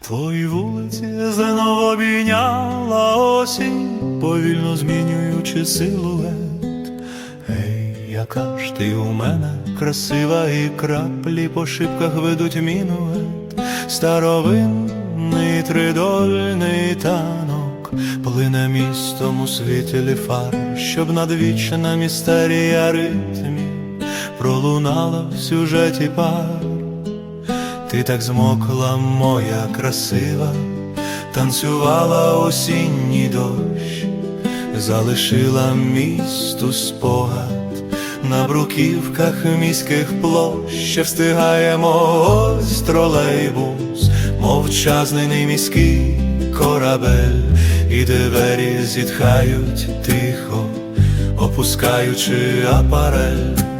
Твої вулиці знову обійняла осінь, повільно змінюючи силует. Ей, яка ж ти у мене красива, і краплі по шибках ведуть мінует, старовинний тридольний танок, плине містом у світлі фар, щоб надвічна містерія ритмів пролунала в сюжеті пар. Ти так змокла, моя красива, танцювала осінній дощ, залишила місту спогад на бруківках міських площ, ще встигаємо ось тролейбус, мовчазний міський корабель, і двері зітхають тихо, опускаючи апарель.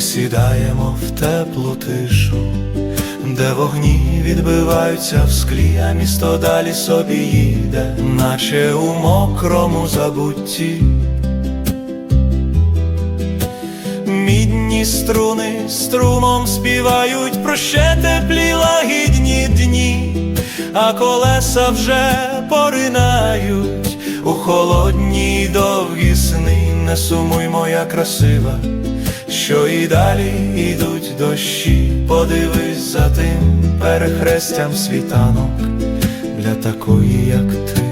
Сідаємо в теплу тишу, де вогні відбиваються в склі, а місто далі собі їде, наче у мокрому забутті. Мідні струни струмом співають про ще теплі лагідні дні, а колеса вже поринають у холодні довгі сни. Не сумуй, моя красива, що і далі йдуть дощі. Подивись за тим перехрестям світанок для такої, як ти.